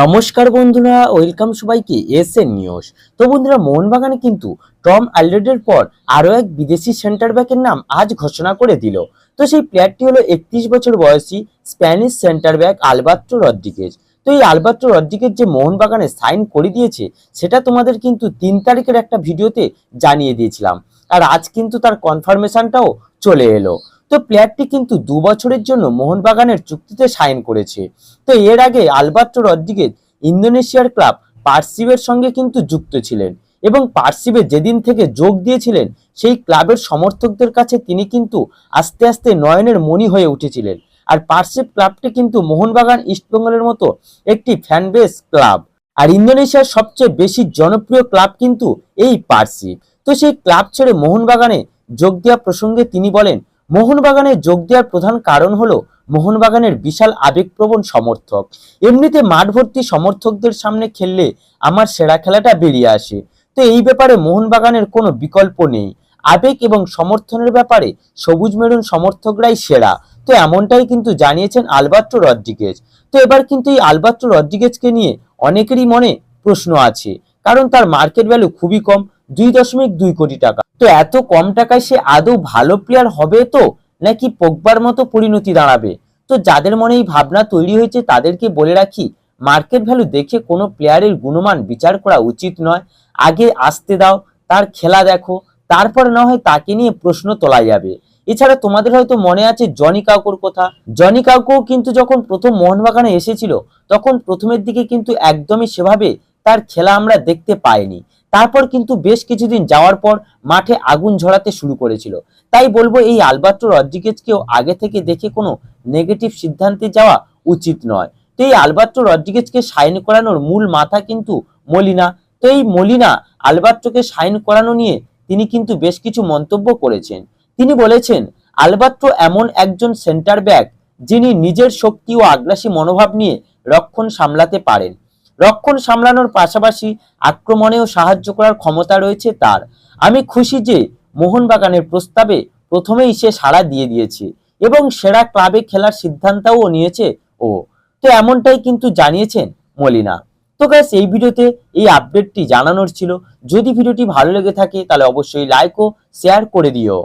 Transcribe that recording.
নমস্কার বন্ধুরা, ওয়েলকাম সবাইকে এস এন নিউজ। তো বন্ধুরা, মোহনবাগানে কিন্তু টম আলরেডের পর আরও এক বিদেশি সেন্টার ব্যাকের নাম আজ ঘোষণা করে দিল। তো সেই প্লেয়ারটি হলো একত্রিশ বছর বয়সী Spanish centre back Alberto Rodriguez তো এই আলবার্টো রদ্রিগেজ যে মোহনবাগানে সাইন করে দিয়েছে, সেটা তোমাদের কিন্তু তিন তারিখের একটা ভিডিওতে জানিয়ে দিয়েছিলাম। আর আজ কিন্তু তার কনফার্মেশনটাও চলে এলো। তো প্লেয়ারটি কিন্তু দু বছরের জন্য মোহনবাগানের চুক্তিতে সাইন করেছে। তো এর আগে আলবার্টো রদ্রিগেজ ইন্দোনেশিয়ার ক্লাব পার্সিবের সঙ্গে কিন্তু যুক্ত ছিলেন এবং পার্সিবে যেদিন থেকে যোগ দিয়েছিলেন, সেই ক্লাবের সমর্থকদের কাছে তিনি কিন্তু আস্তে আস্তে নয়নের মণি হয়ে উঠেছিলেন। আর পার্সিব ক্লাবটি কিন্তু মোহনবাগান ইস্টবেঙ্গলের মতো একটি ফ্যানবেস ক্লাব। আর ইন্দোনেশিয়ার সবচেয়ে বেশি জনপ্রিয় ক্লাব কিন্তু এই পার্সিব। তো সেই ক্লাব ছেড়ে মোহনবাগানে যোগ দেওয়া প্রসঙ্গে তিনি বলেন মোহনবাগানে যোগ দেওয়ার প্রধান কারণ হলো মোহনবাগানের বিশাল আবেগপ্রবণ সমর্থক। এমনিতে মাঠ ভর্তি সমর্থকদের সামনে খেললে আমার সেরা খেলাটা বেরিয়ে আসে। তো এই ব্যাপারে মোহনবাগানের কোনো বিকল্প নেই। আবেগ এবং সমর্থনের ব্যাপারে সবুজ মেরুন সমর্থকরাই সেরা। তো এমনটাই কিন্তু জানিয়েছেন আলবার্টো রদ্রিগেজ তো এবার কিন্তু এই আলবার্টো রদ্রিগেজকে নিয়ে অনেকেরই মনে প্রশ্ন আছে। কারণ তার মার্কেট ভ্যালু খুবই কম দুই দশমিক দুই কোটি টাকা। তো এত কম টাকায় সে আদৌ ভালো প্লেয়ার হবে তো, নাকি পোকবার মতো পরিণতি দাঁড়াবে? তো যাদের মনে এই ভাবনা তৈরি হয়েছে, তাদেরকে বলে রাখি মার্কেট ভ্যালু দেখে কোনো প্লেয়ারের গুণমান বিচার করা উচিত নয়। আগে আসতে দাও, তার খেলা দেখো, তারপর না হয় তাকে নিয়ে প্রশ্ন তোলা যাবে। এছাড়া তোমাদের হয়তো মনে আছে জনি কাউকোর কথা। জনি কাউকো কিন্তু যখন প্রথম মোহনবাগানে এসেছিল, তখন প্রথমের দিকে কিন্তু একদমই সেভাবে তার খেলা আমরা দেখতে পাইনি। তারপর কিন্তু বেশ কিছুদিন যাওয়ার পর মাঠে আগুন ঝরাতে শুরু করেছিল। তাই বলব এই আলবার্টো রদ্রিগেজকেও আগে থেকে দেখে কোনো নেগেটিভ সিদ্ধান্তে যাওয়া উচিত নয়। তো এই আলবার্টো রদ্রিগেজকে সাইন করানোর মূল মাথা কিন্তু মলিনা। তো এই মলিনা আলবার্টোকে সাইন করানো নিয়ে তিনি কিন্তু বেশ কিছু মন্তব্য করেছেন। তিনি বলেছেন, আলবার্টো এমন একজন সেন্টার ব্যাক যিনি নিজের শক্তি ও আগ্রাসী মনোভাব নিয়ে রক্ষণ সামলাতে পারেন। রক্ষণ সামলানোর পাশাপাশি আক্রমণেও সাহায্য করার ক্ষমতা রয়েছে তার। আমি খুশি যে মোহনবাগানের প্রস্তাবে প্রথমেই সে সাড়া দিয়ে দিয়েছে এবং সেরা ক্লাবে খেলার সিদ্ধান্তও নিয়েছে ও। তো এমনটাই কিন্তু জানিয়েছেন মলিনা। তো গ্যাস এই ভিডিওতে এই আপডেটটি জানানোর ছিল। যদি ভিডিওটি ভালো লেগে থাকে তাহলে অবশ্যই লাইক ও শেয়ার করে দিও।